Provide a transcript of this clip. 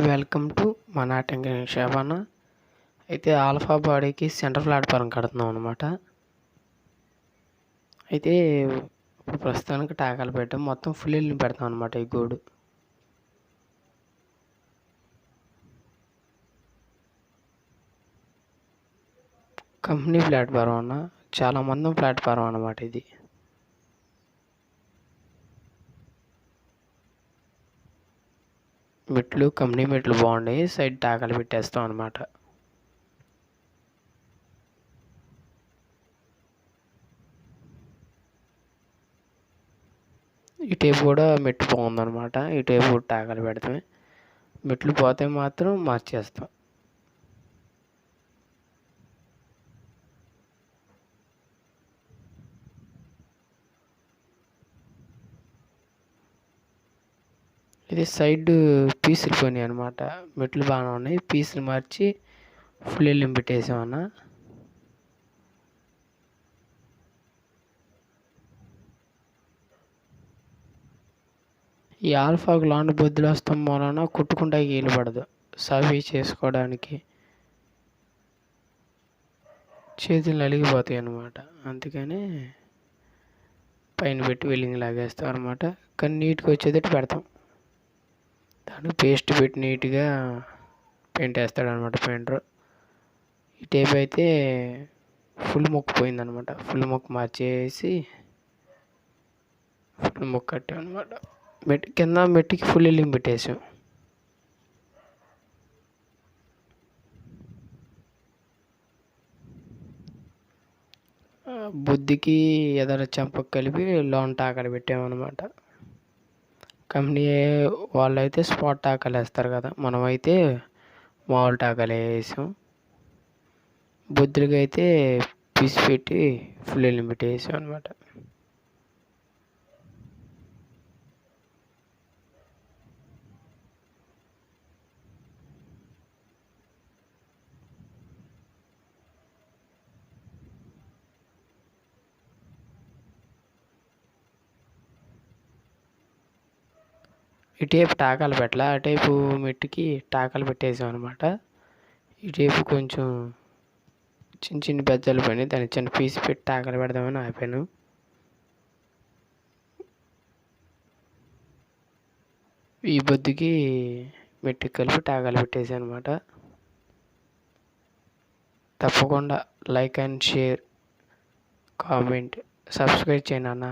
Welcome to మన శోభన అయితే alpha బాడీకి సెంటర్ ప్లాట్ఫారం కడుతున్నాం అనమాట అయితే ఇప్పుడు ప్రస్తుతానికి టాకాలు పెట్టాం. మొత్తం ఫుల్ ఇల్లు పెడతాం అనమాట ఈ గోడు. కంపెనీ ప్లాట్ఫారం అన్న చాలా మందం ప్లాట్ఫారం అనమాట ఇది. మెట్లు కంపెనీ మెట్లు బాగున్నాయి సైడ్ టాకలు పెట్టేస్తాం అనమాట ఇటువైపు కూడా మెట్టు బాగుందనమాట ఇటువైపు టాకాలు టాకలు పెడతామే మెట్లు పోతే మాత్రం మార్చేస్తాం. ఇది సైడ్ పీసులు పోయినాయి అనమాట మెట్లు బాగానే ఉన్నాయి. పీసులు మార్చి ఫుల్ ఎల్లిం పెట్టేసామన్న ఈ ఆల్ఫాకు లాంటి బొద్దులు వస్తాం వలన కుట్టుకుంటా వీలు పడదు. సవి చేసుకోవడానికి చేతులు నలిగిపోతాయి అన్నమాట. అందుకని పైన పెట్టి వెల్లింగ్ లాగేస్తాం అనమాట కానీ నీట్గా వచ్చేటట్టు పెడతాం. దానికి పేస్ట్ పెట్టి నీట్గా పెయింట్ వేస్తాడు అనమాట పెయింటర్. ఈ టేప్ అయితే ఫుల్ ముక్కు పోయిందనమాట ఫుల్ మొక్క మార్చేసి ఫుల్ ముక్కు కట్టాం అనమాట మెట్ కింద మెట్టికి ఫుల్ ఎల్లింగ్ పెట్టేసాం. బుద్ధికి ఎదర చెంపకు కలిపి లోన్ టాకలు పెట్టామన్నమాట. కంపెనీ వాళ్ళు అయితే స్పాట్ టాకాలు వేస్తారు కదా. మనమైతే మామూలు టాకాలు వేసాం. బుద్ధులకి అయితే పీస్ పెట్టి ఫుల్ లిమిట్ వేసాం అనమాట ఇటువైపు టాకాలు పెట్టాల అటువైపు మెట్టుకి టాకాలు పెట్టేసాం అనమాట ఇటువైపు కొంచెం చిన్న చిన్న బెజ్జలు పని దాన్ని చిన్న పీస్ పెట్టి టాకాలు పెడదామని ఆపాను. ఈ బొద్దుకి మెట్టుకి కలిపి టాకాలు పెట్టేసాను అనమాట తప్పకుండా like and share comment subscribe చేయండి అన్న.